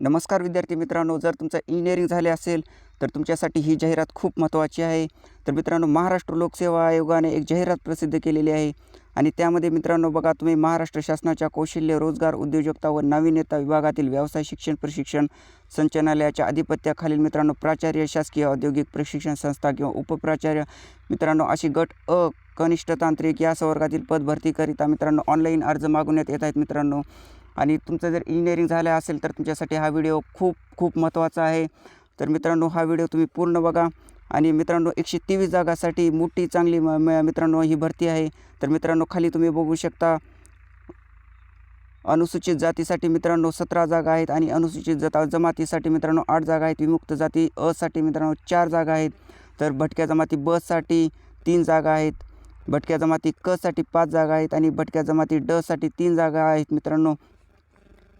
नमस्कार विद्यार्थी मित्रांनो जर तुमचं इंजिनिअरिंग झाले असेल तर तुमच्यासाठी ही जाहिरात खूप महत्त्वाची आहे. तर मित्रांनो महाराष्ट्र लोकसेवा आयोगाने एक जाहिरात प्रसिद्ध केलेली आहे. आणि त्यामध्ये मित्रांनो बघा तुम्ही महाराष्ट्र शासनाच्या कौशल्य रोजगार उद्योजकता व नाविन्यता विभागातील व्यवसाय शिक्षण प्रशिक्षण संचालनालयाच्या अधिपत्याखालील मित्रांनो प्राचार्य शासकीय औद्योगिक प्रशिक्षण संस्था किंवा उपप्राचार्य मित्रांनो अशी गट अ कनिष्ठ तांत्रिक या संवर्गातील पद भरतीकरिता मित्रांनो ऑनलाईन अर्ज मागवण्यात येत आहेत मित्रांनो. आणि तुमचं जर इंजिनिअरिंग झालं असेल तर तुमच्यासाठी हा व्हिडिओ खूप खूप महत्त्वाचा आहे. तर मित्रांनो हा व्हिडिओ तुम्ही पूर्ण बघा. आणि मित्रांनो एकशे तेवीस जागासाठी मोठी चांगली म मित्रांनो ही भरती आहे. तर मित्रांनो खाली तुम्ही बघू शकता. अनुसूचित जातीसाठी मित्रांनो सतरा जागा आहेत आणि अनुसूचित जाता जमातीसाठी मित्रांनो आठ जागा आहेत. विमुक्त जाती असाठी मित्रांनो चार जागा आहेत. तर भटक्या जमाती बसाठी तीन जागा आहेत. भटक्या जमाती कसाठी पाच जागा आहेत आणि भटक्या जमाती डसाठी तीन जागा आहेत मित्रांनो.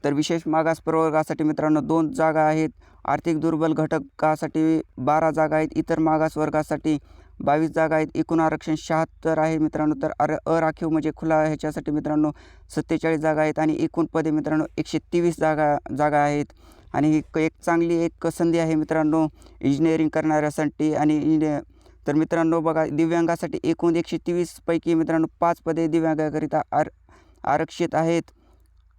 तर विशेष मागास प्रवर्गासाठी मित्रांनो दोन जागा आहेत. आर्थिक दुर्बल घटकासाठी बारा जागा आहेत. इतर मागास वर्गासाठी बावीस जागा आहेत. एकूण आरक्षण शहात्तर आहे मित्रांनो. तर अर अराखीव म्हणजे खुला ह्याच्यासाठी मित्रांनो सत्तेचाळीस जागा आहेत आणि एकूण पदे मित्रांनो एकशे तेवीस जागा जागा आहेत. आणि ही क- एक चांगली एक संधी आहे मित्रांनो इंजिनिअरिंग करणाऱ्यासाठी आणि इंजिनिअ तर मित्रांनो बघा दिव्यांगासाठी एकूण एकशे तेवीसपैकी मित्रांनो पाच पदे दिव्यांगाकरिता आर आरक्षित आहेत.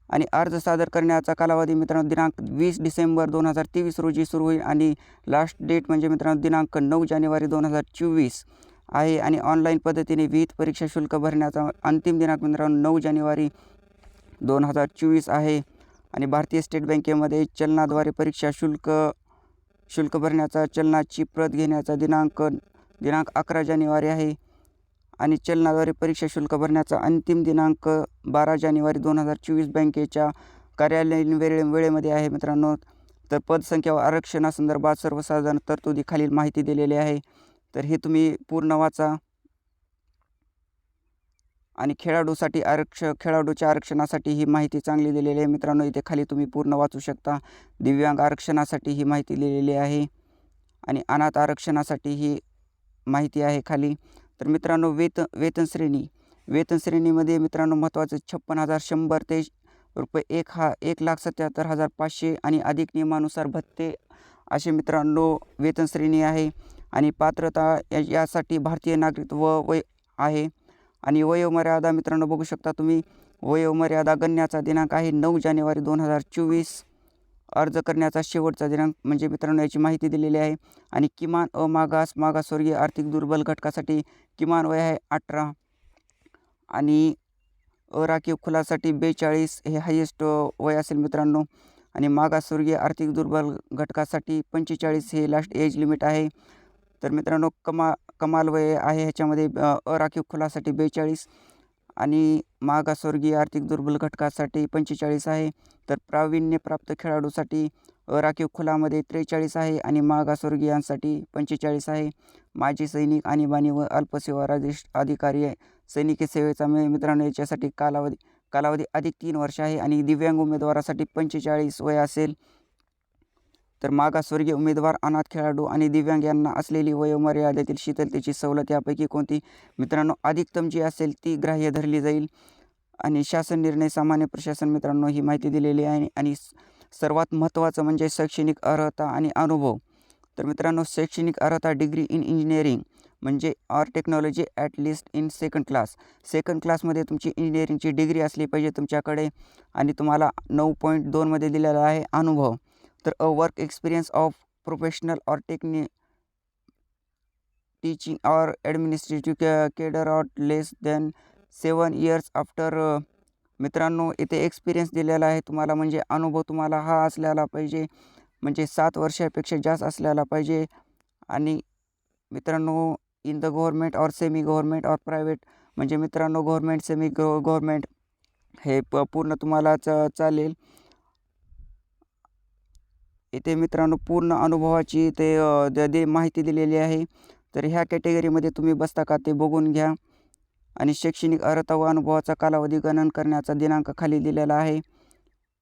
आणि अर्ज सादर करण्याचा कालावधी मित्रांनो दिनांक वीस डिसेंबर दोन हजार तेवीस रोजी सुरू होईल आणि लास्ट डेट म्हणजे मित्रांनो दिनांक नऊ जानेवारी दोन हजार चोवीस आहे. आणि ऑनलाईन पद्धतीने विहित परीक्षा शुल्क भरण्याचा अंतिम दिनांक मित्रांनो नऊ जानेवारी दोन हजार चोवीस आहे. आणि भारतीय स्टेट बँकेमध्ये चलनाद्वारे परीक्षा शुल्क शुल्क भरण्याचा चलनाची प्रत घेण्याचा दिनांक दिनांक अकरा जानेवारी आहे. आणि चलनाद्वारे परीक्षा शुल्क भरण्याचा अंतिम दिनांक बारा जानेवारी दोन हजार चोवीस बँकेच्या कार्यालयीन वेळे वेळेमध्ये आहे मित्रांनो. तर पदसंख्या व आरक्षणासंदर्भात सर्वसाधारण तरतुदी खालील माहिती दिलेली आहे. तर हे तुम्ही पूर्ण वाचा. आणि खेळाडूसाठी आरक्ष खेळाडूच्या आरक्षणासाठी ही माहिती चांगली दिलेली आहे मित्रांनो. इथे खाली तुम्ही पूर्ण वाचू शकता. दिव्यांग आरक्षणासाठी ही माहिती दिलेली आहे. आणि अनाथ आरक्षणासाठी ही माहिती आहे खाली. तर मित्रांनो वेतन वेतन श्रेणी. वेतन श्रेणीमध्ये मित्रांनो महत्त्वाचं छप्पन हजार शंभर ते रुपये एक हा एक लाख सत्याहत्तर हजार पाचशे आणि अधिक नियमानुसार भत्ते असे मित्रांनो वेतन श्रेणी आहे. आणि पात्रता या यासाठी भारतीय नागरिकत्व वय आहे. आणि वयोमर्यादा मित्रांनो बघू शकता तुम्ही वयोमर्यादा गणण्याचा दिनांक आहे नऊ जानेवारी दोन हजार चोवीस. अर्ज करण्याचा शेवटचा दिनांक म्हणजे मित्रांनो याची माहिती दिलेली आहे. आणि किमान अमागास मागासवर्गीय आर्थिक दुर्बल घटकासाठी किमान वय आहे अठरा. आणि अराखीव खुलासाठी बेचाळीस हे हायेस्ट वय असेल मित्रांनो. आणि मागासवर्गीय आर्थिक दुर्बल घटकासाठी पंचेचाळीस हे लास्ट एज लिमिट आहे. तर मित्रांनो कमा कमाल वय आहे ह्याच्यामध्ये अराखीव खुलासाठी बेचाळीस. आणि मागासवर्गीय आर्थिक दुर्बल घटकासाठी पंचेचाळीस आहे. तर प्रावीण्यप्राप्त खेळाडूसाठी राखीव खुलामध्ये त्रेचाळीस आहे आणि मागासवर्गीयांसाठी पंचेचाळीस आहे. माजी सैनिक आणीबाणी व अल्पसेवा राजेश अधिकारी सैनिकी सेवेचा मित्रांनो याच्यासाठी कालावधी कालावधी अधिक तीन वर्ष आहे आणि दिव्यांग उमेदवारासाठी पंचेचाळीस वय असेल. तर मागासवर्गीय उमेदवार अनाथ खेळाडू आणि दिव्यांग यांना असलेली वयोमर्यादेतील शीतलतेची सवलत यापैकी कोणती? मित्रांनो अधिकतम जी असेल ती ग्राह्य धरली जाईल. आणि शासन निर्णय सामान्य प्रशासन मित्रांनो ही माहिती दिलेली आहे. आणि सर्वात महत्त्वाचं म्हणजे शैक्षणिक अर्हता आणि अनुभव. तर मित्रांनो शैक्षणिक अर्हता डिग्री इन इंजिनिअरिंग म्हणजे or technology at least in second class. Second क्लासमध्ये तुमची इंजिनिअरिंगची डिग्री असली पाहिजे तुमच्याकडे. आणि तुम्हाला नऊ पॉईंट दोनमध्ये दिलेला आहे अनुभव. तर a work experience of professional or टेक्नि teaching or administrative cadre not less than seven years after मित्रांनो इथे एक्सपिरियन्स दिलेला आहे. तुम्हाला म्हणजे अनुभव तुम्हाला हा असलेला पाहिजे. म्हणजे सात वर्षापेक्षा जास्त असलेला पाहिजे. आणि मित्रांनो in the government or semi government or private म्हणजे मित्रांनो गव्हर्मेंट सेमी गव्हर्मेंट हे प पूर्ण तुम्हाला च चालेल. इथे मित्रांनो पूर्ण अनुभवाची ते द- दे माहिती दिलेली आहे. तर ह्या कॅटेगरीमध्ये तुम्ही बसता का ते बघून घ्या. आणि शैक्षणिक अर्हता व अनुभवाचा कालावधी गणन करण्याचा दिनांक खाली दिलेला आहे.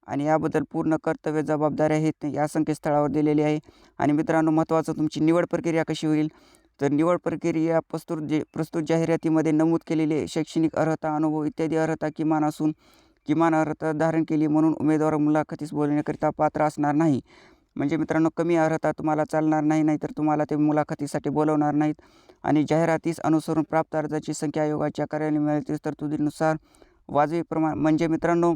आणि याबद्दल पूर्ण कर्तव्य जबाबदारी आहेत या संकेतस्थळावर दिलेली आहे. आणि मित्रांनो महत्त्वाचं तुमची निवड प्रक्रिया कशी होईल? तर निवड प्रक्रिया प्रस्तुत जे प्रस्तुत जाहिरातीमध्ये नमूद केलेले शैक्षणिक अर्हता अनुभव इत्यादी अर्हता किमान असून किमान अर्हता धारण केली म्हणून उमेदवार मुलाखतीस बोलण्याकरिता पात्र असणार नाही. म्हणजे मित्रांनो कमी अर्हता तुम्हाला चालणार नाही नाहीतर तुम्हाला ते मुलाखतीसाठी बोलवणार नाहीत. आणि जाहिरातीस अनुसरून प्राप्त अर्जाची संख्या आयोगाच्या कार्यालयातील तरतुदीनुसार वाजवी प्रमाण म्हणजे मित्रांनो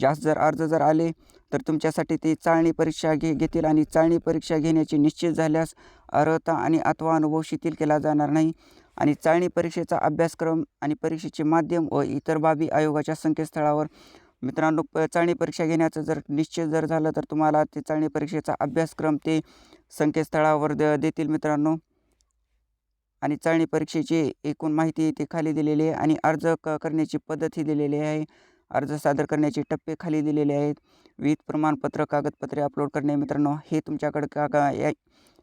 जास्त जर अर्ज जर आले तर तुमच्यासाठी ते चाळणी परीक्षा घे घेतील आणि चाळणी परीक्षा घेण्याची निश्चित झाल्यास अर्हता आणि अथवा अनुभव शिथिल केला जाणार नाही. आणि चाळणी परीक्षेचा अभ्यासक्रम आणि परीक्षेचे माध्यम व इतर बाबी आयोगाच्या संकेतस्थळावर मित्रांनो प चाळणी परीक्षा घेण्याचं जर निश्चित जर झालं तर तुम्हाला ते चाळणी परीक्षेचा अभ्यासक्रम ते संकेतस्थळावर द देतील मित्रांनो. आणि चाळणी परीक्षेची एकूण माहिती ते खाली दिलेली आहे आणि अर्ज क करण्याची पद्धत ही दिलेली आहे. अर्ज सादर करण्याचे टप्पे खाली दिलेले आहेत. विविध प्रमाणपत्र कागदपत्रे अपलोड करणे मित्रांनो हे तुमच्याकडे का या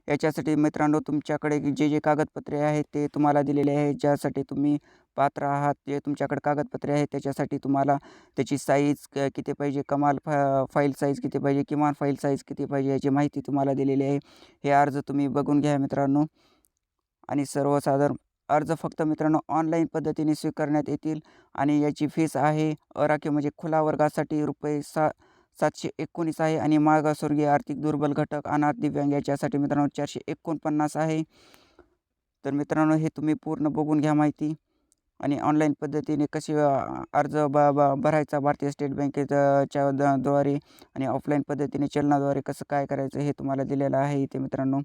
याच्यासाठी मित्रांनो तुमच्याकडे जे जे कागदपत्रे आहेत ते तुम्हाला दिलेले आहेत ज्यासाठी तुम्ही पात्र आहात जे तुमच्याकडे कागदपत्रे आहेत त्याच्यासाठी तुम्हाला त्याची साईज क किती पाहिजे कमाल फा फाईल साईज किती पाहिजे किमान फाईल साईज किती पाहिजे याची माहिती तुम्हाला दिलेली आहे. हे अर्ज तुम्ही बघून घ्या मित्रांनो. आणि सर्वसाधारण अर्ज फक्त मित्रांनो ऑनलाईन पद्धतीने स्वीकारण्यात येतील. आणि याची फीस आहे अराखीव म्हणजे खुला वर्गासाठी रुपये सा सातशे एकोणीस आहे. आणि मागासवर्गीय आर्थिक दुर्बल घटक अनाथ दिव्यांग याच्यासाठी मित्रांनो चारशे एकोणपन्नास आहे. तर मित्रांनो हे तुम्ही पूर्ण बघून घ्या माहिती. आणि ऑनलाईन पद्धतीने कशी अर्ज ब ब भरायचा भारतीय स्टेट बँकेच्या द्वारे आणि ऑफलाईन पद्धतीने चलनाद्वारे कसं काय करायचं हे तुम्हाला दिलेलं आहे इथे मित्रांनो.